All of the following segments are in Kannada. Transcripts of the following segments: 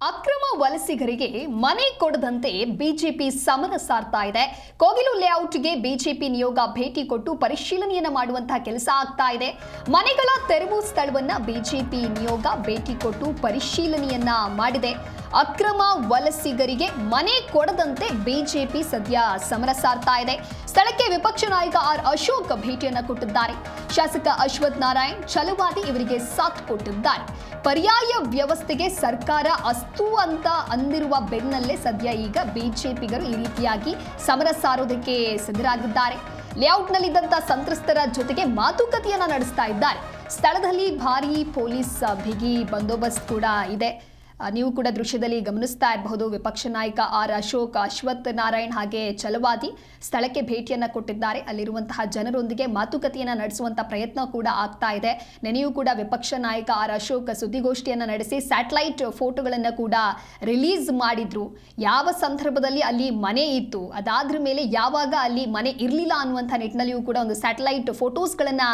ಅಕ್ರಮ ವಲಸಿಗರಿಗೆ ಮನೆ ಕೊಡದಂತೆ ಬಿಜೆಪಿ ಸಮರ ಸಾರ್ತಾ ಇದೆ. ಕೋಗಿಲು ಲೇಔಟ್ಗೆ ಬಿಜೆಪಿ ನಿಯೋಗ ಭೇಟಿ ಕೊಟ್ಟು ಪರಿಶೀಲನೆಯನ್ನು ಮಾಡುವಂತಹ ಕೆಲಸ ಆಗ್ತಾ ಇದೆ. ಮನೆಗಳ ತೆರವು ಸ್ಥಳವನ್ನ ಬಿಜೆಪಿ ನಿಯೋಗ ಭೇಟಿ ಕೊಟ್ಟು ಪರಿಶೀಲನೆಯನ್ನ ಮಾಡಿದೆ. ಅಕ್ರಮ ವಲಸಿಗರಿಗೆ ಮನೆ ಕೊಡದಂತೆ ಬಿಜೆಪಿ ಸದ್ಯ ಸಮರ ಸಾರ್ತಾ ಇದೆ. ಸ್ಥಳಕ್ಕೆ ವಿಪಕ್ಷ ನಾಯಕ ಆರ್ ಅಶೋಕ್ ಭೇಟಿಯನ್ನು ಕೊಟ್ಟಿದ್ದಾರೆ. ಶಾಸಕ ಅಶ್ವಥ್ ನಾರಾಯಣ್ ಛಲವಾದಿ ಇವರಿಗೆ ಸಾಥ್ ಕೊಟ್ಟಿದ್ದಾರೆ. ಪರ್ಯಾಯ ವ್ಯವಸ್ಥೆಗೆ ಸರ್ಕಾರ ಅಸ್ತು ಅಂತ ಅಂದಿರುವ ಬೆನ್ನಲ್ಲೇ ಸದ್ಯ ಈಗ ಬಿಜೆಪಿಗರು ಈ ರೀತಿಯಾಗಿ ಸಮರ ಸಾರೋದಕ್ಕೆ ಸಿದ್ಧರಾಗಿದ್ದಾರೆ. ಲೇಔಟ್ನಲ್ಲಿದ್ದಂಥ ಸಂತ್ರಸ್ತರ ಜೊತೆಗೆ ಮಾತುಕತೆಯನ್ನ ನಡೆಸ್ತಾ ಇದ್ದಾರೆ. ಸ್ಥಳದಲ್ಲಿ ಭಾರೀ ಪೊಲೀಸ್ ಬಿಗಿ ಬಂದೋಬಸ್ತ್ ಕೂಡ ಇದೆ. ನೀವು ಕೂಡ ದೃಶ್ಯದಲ್ಲಿ ಗಮನಿಸ್ತಾ ಇರಬಹುದು. ವಿಪಕ್ಷ ನಾಯಕ ಆರ್ ಅಶೋಕ್, ಅಶ್ವಥ್ ನಾರಾಯಣ್ ಹಾಗೆ ಚಲವಾದಿ ಸ್ಥಳಕ್ಕೆ ಭೇಟಿಯನ್ನು ಕೊಟ್ಟಿದ್ದಾರೆ. ಅಲ್ಲಿರುವಂತಹ ಜನರೊಂದಿಗೆ ಮಾತುಕತೆಯನ್ನ ನಡೆಸುವಂತ ಪ್ರಯತ್ನ ಕೂಡ ಆಗ್ತಾ ಇದೆ. ನೆನೆಯೂ ಕೂಡ ವಿಪಕ್ಷ ನಾಯಕ ಆರ್ ಅಶೋಕ್ ಸುದ್ದಿಗೋಷ್ಠಿಯನ್ನು ನಡೆಸಿ ಸ್ಯಾಟಲೈಟ್ ಫೋಟೋಗಳನ್ನ ಕೂಡ ರಿಲೀಸ್ ಮಾಡಿದ್ರು. ಯಾವ ಸಂದರ್ಭದಲ್ಲಿ ಅಲ್ಲಿ ಮನೆ ಇತ್ತು, ಅದಾದ್ರ ಮೇಲೆ ಯಾವಾಗ ಅಲ್ಲಿ ಮನೆ ಇರಲಿಲ್ಲ ಅನ್ನುವಂಥ ನಿಟ್ಟಿನಲ್ಲಿಯೂ ಕೂಡ ಒಂದು ಸ್ಯಾಟಲೈಟ್ ಫೋಟೋಸ್ಗಳನ್ನ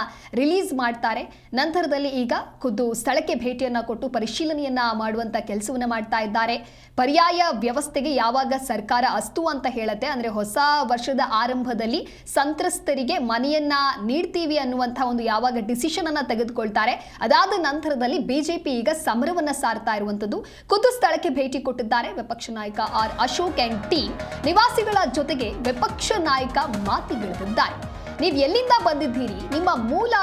ರಿಲೀಸ್ ಮಾಡ್ತಾರೆ. ನಂತರದಲ್ಲಿ ಈಗ ಖುದ್ದು ಸ್ಥಳಕ್ಕೆ ಭೇಟಿಯನ್ನು ಕೊಟ್ಟು ಪರಿಶೀಲನೆಯನ್ನ ಮಾಡುವಂತ ಕೆಲಸವನ್ನ ಮಾಡ್ತಾ ಇದ್ದಾರೆ. ಪರ್ಯಾಯ ವ್ಯವಸ್ಥೆಗೆ ಯಾವಾಗ ಸರ್ಕಾರ ಅಸ್ತು ಅಂತ ಹೇಳುತ್ತೆ. ಅಂದ್ರೆ ಹೊಸ ವರ್ಷದ ಆರಂಭದಲ್ಲಿ ಸಂತ್ರಸ್ತರಿಗೆ ಮನೆಯನ್ನ ನೀಡ್ತೀವಿ ಅನ್ನುವಂಥ ಒಂದು ಯಾವಾಗ ಡಿಸಿಷನ್ ಅನ್ನ ತೆಗೆದುಕೊಳ್ತಾರೆ. ಅದಾದ ನಂತರದಲ್ಲಿ ಬಿಜೆಪಿ ಈಗ ಸಮರವನ್ನ ಸಾರ್ತಾ ಇರುವಂತದ್ದು ಖುದ್ದು ಸ್ಥಳಕ್ಕೆ ಭೇಟಿ ಕೊಟ್ಟಿದ್ದಾರೆ ವಿಪಕ್ಷ ನಾಯಕ ಆರ್ ಅಶೋಕ್ ಅಂಡ್ ಟೀಮ್ ನಿವಾಸಿಗಳ ಜೊತೆಗೆ ವಿಪಕ್ಷ ನಾಯಕ ಮಾತಿಗಿಳಿದಿದ್ದಾರೆ. ನೀವು ಎಲ್ಲಿಂದ ಬಂದಿದ್ದೀರಿ? ನಿಮ್ಮ ಮೂಲ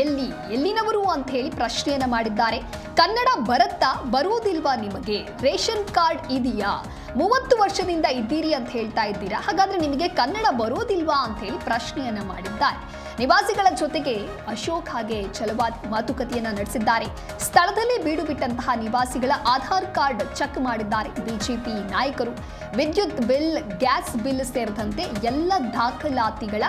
ಎಲ್ಲಿ? ಎಲ್ಲಿನವರು ಅಂತ ಹೇಳಿ ಪ್ರಶ್ನೆಯನ್ನ ಮಾಡಿದ್ದಾರೆ. ಕನ್ನಡ ಬರುತ್ತಾ? ಬರುವುದಿಲ್ವಾ ನಿಮಗೆ? ರೇಷನ್ ಕಾರ್ಡ್ ಇದೆಯಾ? ಮೂವತ್ತು ವರ್ಷದಿಂದ ಇದ್ದೀರಿ ಅಂತ ಹೇಳ್ತಾ ಇದ್ದೀರಾ? ಹಾಗಾದ್ರೆ ನಿಮಗೆ ಕನ್ನಡ ಬರೋದಿಲ್ವಾ ಅಂತ ಹೇಳಿ ಪ್ರಶ್ನೆಯನ್ನ ಮಾಡಿದ್ದಾರೆ. ನಿವಾಸಿಗಳ ಜೊತೆಗೆ ಅಶೋಕ್ ಹಾಗೆ ಚಲವಾದ ಮಾತುಕತೆಯನ್ನ ನಡೆಸಿದ್ದಾರೆ. ಸ್ಥಳದಲ್ಲೇ ಬೀಡು ಬಿಟ್ಟಂತಹ ನಿವಾಸಿಗಳ ಆಧಾರ್ ಕಾರ್ಡ್ ಚೆಕ್ ಮಾಡಿದ್ದಾರೆ ಬಿಜೆಪಿ ನಾಯಕರು. ವಿದ್ಯುತ್ ಬಿಲ್, ಗ್ಯಾಸ್ ಬಿಲ್ ಸೇರಿದಂತೆ ಎಲ್ಲ ದಾಖಲಾತಿಗಳ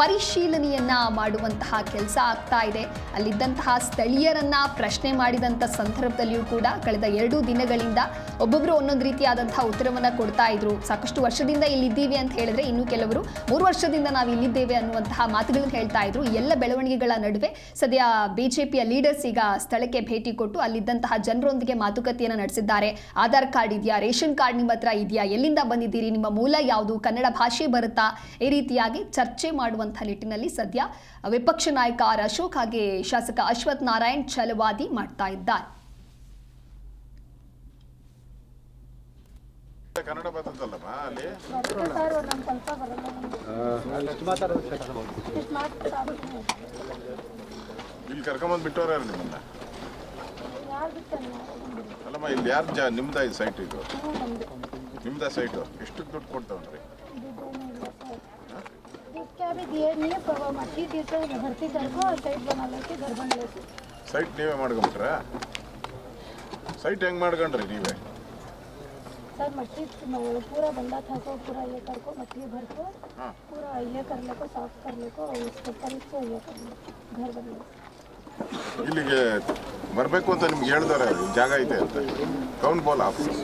ಪರಿಶೀಲನೆಯನ್ನ ಮಾಡುವಂತಹ ಕೆಲಸ ಆಗ್ತಾ ಇದೆ. ಅಲ್ಲಿದ್ದಂತಹ ಸ್ಥಳೀಯರನ್ನ ಪ್ರಶ್ನೆ ಮಾಡಿದಂಥ ಸಂದರ್ಭದಲ್ಲಿಯೂ ಕೂಡ ಕಳೆದ ಎರಡು ದಿನಗಳಿಂದ ಒಬ್ಬೊಬ್ರು ಒಂದೊಂದು ರೀತಿಯಾದಂತಹ ಉತ್ತರವನ್ನ ಕೊಡ್ತಾ ಇದ್ರು. ಸಾಕಷ್ಟು ವರ್ಷದಿಂದ ಇಲ್ಲಿದ್ದೀವಿ ಅಂತ ಹೇಳಿದ್ರೆ ಇನ್ನು ಕೆಲವರು ಮೂರು ವರ್ಷದಿಂದ ನಾವು ಇಲ್ಲಿದ್ದೇವೆ ಅನ್ನುವಂತಹ ಮಾತುಗಳನ್ನು ಹೇಳ್ತಾ ಇದ್ರು. ಎಲ್ಲ ಬೆಳವಣಿಗೆಗಳ ನಡುವೆ ಸದ್ಯ ಬಿಜೆಪಿಯ ಲೀಡರ್ಸ್ ಈಗ ಸ್ಥಳಕ್ಕೆ ಭೇಟಿ ಕೊಟ್ಟು ಅಲ್ಲಿದ್ದಂತಹ ಜನರೊಂದಿಗೆ ಮಾತುಕತೆಯನ್ನು ನಡೆಸಿದ್ದಾರೆ. ಆಧಾರ್ ಕಾರ್ಡ್ ಇದೆಯಾ, ರೇಷನ್ ಕಾರ್ಡ್ ನಿಮ್ಮ ಹತ್ರ ಇದೆಯಾ, ಎಲ್ಲಿಂದ ಬಂದಿದ್ದೀರಿ, ನಿಮ್ಮ ಮೂಲ ಯಾವುದು, ಕನ್ನಡ ಭಾಷೆ ಬರುತ್ತಾ, ಈ ರೀತಿಯಾಗಿ ಚರ್ಚೆ ಮಾಡುವಂತಹ ನಿಟ್ಟಿನಲ್ಲಿ ಸದ್ಯ ವಿಪಕ್ಷ ನಾಯಕ ಆರ್ ಅಶೋಕ್ ಹಾಗೆ ಶಾಸಕ ಅಶ್ವಥ್ ನಾರಾಯಣ್ ಛಲವಾದಿ ಮಾಡ್ತಾ ಇದ್ದಾರೆ. ಕನ್ನಡ ಬಿಟ್ಟವ್ರ ನಿಮ್ಮನ್ನ? ಅಲ್ಲಮ್ಮ, ಇಲ್ಲಿ ಯಾರು ಜಾ ನಿಮ್ದ ಸೈಟ್ ಇದು? ನಮ್ದು ಸೈಟು ಎಷ್ಟು ದುಡ್ಡು ಕೊಡ್ತಾವನ್ರಿ ಸೈಟ್ ನೀವೇ ಮಾಡ್ಕೊಂಬಿಟ್ರ? ಸೈಟ್ ಹೆಂಗೆ ಮಾಡ್ಕೊಂಡ್ರಿ ನೀವೇ? ಸರ್ ಮಸೀದ್ ಪೂರ ಬಂದಾತ ಹಾಕೋ ಪೂರ ಇಲ್ಲೇ ಕರ್ಕೊ ಮಸೀದ್ ಭರ್ಕೋ ಪೂರ ಇಲ್ಲೇ ಕರ್ಲೇಕೋ ಸಾಫ್ ಕರ್ಲೇಕೋ ಉಸ್ಕೋ ಇಲ್ಲಿಗೆ ಬರಬೇಕು ಅಂತ ನಿಮ್ಗೆ ಹೇಳ್ತಾರೆ ಜಾಗ ಇದೆ ಅಂತ. ಕೌನ್ ಬಾಲ್ ಆಫೀಸ್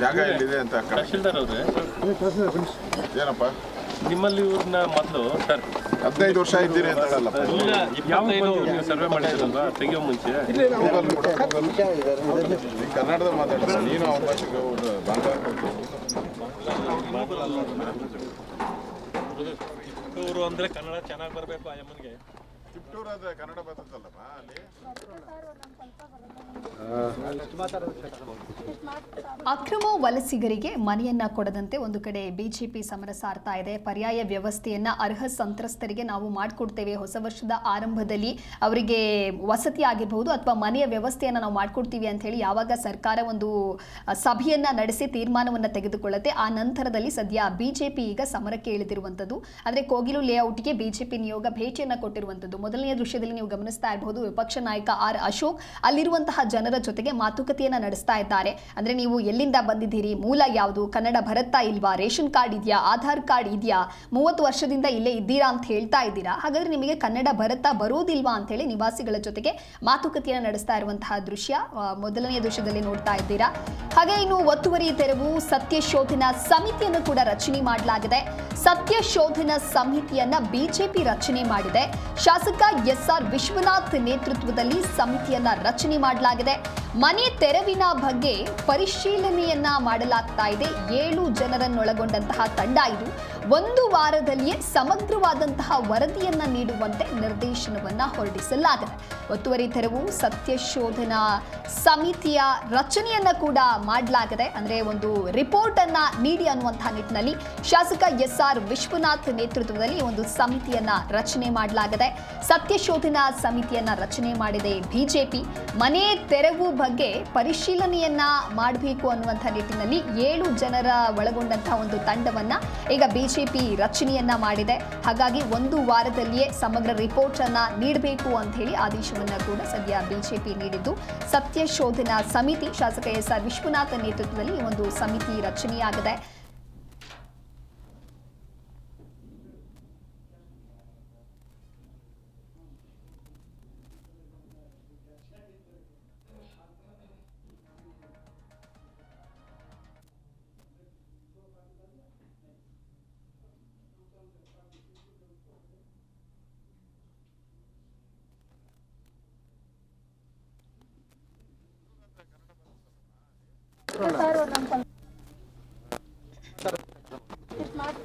ಜಾಗ ಎಲ್ಲಿದೆ ಅಂತ ಏನಪ್ಪ? ನಿಮ್ಮಲ್ಲಿ ಇವ್ರನ್ನ ಮೊದಲು ಸರ್. ಹದಿನೈದು ವರ್ಷ ಇದ್ದೀರಿ ಅಂತ ಇಪ್ಪತ್ತೈದು ನೀವು ಸರ್ವೆ ಮಾಡಿದ್ರಲ್ವಾ ತೆಗಿಯೋ ಮುಂಚೆ. ಕನ್ನಡದಲ್ಲಿ ಮಾತಾಡ್ತಾರೆ ನೀನು ಅವ್ರ ಭಾಷೆಗೆ ಇವರು ಅಂದ್ರೆ ಕನ್ನಡ ಚೆನ್ನಾಗಿ ಬರಬೇಕು ಆ ಯಮ್ಮನಿಗೆ ಅಂದ್ರೆ ಅದ ಕನ್ನಡ ಬರ್ತದಲ್ಲಮ್ಮ ಅಲ್ಲಿ? ಅಕ್ರಮ ವಲಸಿಗರಿಗೆ ಮನೆಯನ್ನ ಕೊಡದಂತೆ ಒಂದು ಕಡೆ ಬಿಜೆಪಿ ಸಮರ ಸಾರ್ತಾ ಇದೆ. ಪರ್ಯಾಯ ವ್ಯವಸ್ಥೆಯನ್ನ ಅರ್ಹ ಸಂತ್ರಸ್ತರಿಗೆ ನಾವು ಮಾಡಿಕೊಡ್ತೇವೆ. ಹೊಸ ವರ್ಷದ ಆರಂಭದಲ್ಲಿ ಅವರಿಗೆ ವಸತಿ ಆಗಿರಬಹುದು ಅಥವಾ ಮನೆಯ ವ್ಯವಸ್ಥೆಯನ್ನ ನಾವು ಮಾಡಿಕೊಡ್ತೀವಿ ಅಂತ ಹೇಳಿ ಯಾವಾಗ ಸರ್ಕಾರ ಒಂದು ಸಭೆಯನ್ನ ನಡೆಸಿ ತೀರ್ಮಾನವನ್ನ ತೆಗೆದುಕೊಳ್ಳುತ್ತೆ. ಆ ನಂತರದಲ್ಲಿ ಸದ್ಯ ಬಿಜೆಪಿ ಈಗ ಸಮರಕ್ಕೆ ಇಳಿದಿರುವಂತದ್ದು. ಅಂದ್ರೆ ಕೋಗಿಲು ಲೇಔಟ್ಗೆ ಬಿಜೆಪಿ ನಿಯೋಗ ಭೇಟಿಯನ್ನ ಕೊಟ್ಟಿರುವಂತದ್ದು. ಮೊದಲನೇ ದೃಶ್ಯದಲ್ಲಿ ನೀವು ಗಮನಿಸ್ತಾ ಇರಬಹುದು ವಿಪಕ್ಷ ನಾಯಕ ಆರ್ ಅಶೋಕ್ ಅಲ್ಲಿರುವಂತಹ ಜನ ಜನರ ಜೊತೆಗೆ ಮಾತುಕತೆಯನ್ನು ನಡೆಸ್ತಾ ಇದ್ದಾರೆ. ಅಂದರೆ ನೀವು ಎಲ್ಲಿಂದ ಬಂದಿದ್ದೀರಿ? ಮೂಲ ಯಾವುದು? ಕನ್ನಡ ಬರುತ್ತಾ ಇಲ್ವಾ? ರೇಷನ್ ಕಾರ್ಡ್ ಇದೆಯಾ? ಆಧಾರ್ ಕಾರ್ಡ್ ಇದೆಯಾ? ಮೂವತ್ತು ವರ್ಷದಿಂದ ಇಲ್ಲೇ ಇದ್ದೀರಾ ಅಂತ ಹೇಳ್ತಾ ಇದ್ದೀರಾ? ಹಾಗಾದರೆ ನಿಮಗೆ ಕನ್ನಡ ಬರುತ್ತಾ ಬರೋದಿಲ್ವಾ ಅಂತ ಹೇಳಿ ನಿವಾಸಿಗಳ ಜೊತೆಗೆ ಮಾತುಕತೆಯನ್ನು ನಡೆಸ್ತಾ ಇರುವಂತಹ ದೃಶ್ಯ ಮೊದಲನೆಯ ದೃಶ್ಯದಲ್ಲಿ ನೋಡ್ತಾ ಇದ್ದೀರಾ. ಹಾಗೆ ಇನ್ನು ಒತ್ತುವರಿ ತೆರವು ಸತ್ಯ ಶೋಧನಾ ಸಮಿತಿಯನ್ನು ಕೂಡ ರಚನೆ ಮಾಡಲಾಗಿದೆ. ಸತ್ಯ ಶೋಧನಾ ಸಮಿತಿಯನ್ನ ಬಿಜೆಪಿ ರಚನೆ ಮಾಡಿದೆ. ಶಾಸಕ ಎಸ್ಆರ್ ವಿಶ್ವನಾಥ್ ನೇತೃತ್ವದಲ್ಲಿ ಸಮಿತಿಯನ್ನ ರಚನೆ ಮಾಡಲಾಗಿದೆ. ಮನೆ ತೆರವಿನ ಬಗ್ಗೆ ಪರಿಶೀಲನೆಯನ್ನ ಮಾಡಲಾಗ್ತಾ ಇದೆ. ಏಳು ಜನರನ್ನೊಳಗೊಂಡಂತಹ ತಂಡ ಇದು. ಒಂದು ವಾರದಲ್ಲಿಯೇ ಸಮಗ್ರವಾದಂತಹ ವರದಿಯನ್ನ ನೀಡುವಂತೆ ನಿರ್ದೇಶನವನ್ನ ಹೊರಡಿಸಲಾಗಿದೆ. ಒತ್ತುವರಿ ತೆರವು ಸತ್ಯಶೋಧನಾ ಸಮಿತಿಯ ರಚನೆಯನ್ನ ಕೂಡ ಮಾಡಲಾಗಿದೆ. ಅಂದ್ರೆ ಒಂದು ರಿಪೋರ್ಟ್ ಅನ್ನ ನೀಡಿ ಅನ್ನುವಂತಹ ನಿಟ್ಟಿನಲ್ಲಿ ಶಾಸಕ ಎಸ್ ಆರ್ ವಿಶ್ವನಾಥ್ ನೇತೃತ್ವದಲ್ಲಿ ಒಂದು ಸಮಿತಿಯನ್ನ ರಚನೆ ಮಾಡಲಾಗಿದೆ. ಸತ್ಯಶೋಧನಾ ಸಮಿತಿಯನ್ನ ರಚನೆ ಮಾಡಿದೆ ಬಿಜೆಪಿ. ಮನೆ ತೆರವು ಬಗ್ಗೆ ಪರಿಶೀಲನೆಯನ್ನ ಮಾಡಬೇಕು ಅನ್ನುವಂಥ ನಿಟ್ಟಿನಲ್ಲಿ ಏಳು ಜನರ ಒಳಗೊಂಡಂತಹ ಒಂದು ತಂಡವನ್ನ ಈಗ ಬಿಜೆಪಿ ರಚನೆಯನ್ನ ಮಾಡಿದೆ. ಹಾಗಾಗಿ ಒಂದು ವಾರದಲ್ಲಿಯೇ ಸಮಗ್ರ ರಿಪೋರ್ಟ್ ಅನ್ನ ನೀಡಬೇಕು ಅಂತ ಹೇಳಿ ಆದೇಶವನ್ನ ಕೂಡ ಸದ್ಯ ಬಿಜೆಪಿ ನೀಡಿದ್ದು. ಸತ್ಯ ಶೋಧನಾ ಸಮಿತಿ ಶಾಸಕ ಎಸ್ ಆರ್ ವಿಶ್ವನಾಥ್ ನೇತೃತ್ವದಲ್ಲಿ ಒಂದು ಸಮಿತಿ ರಚನೆಯಾಗಿದೆ.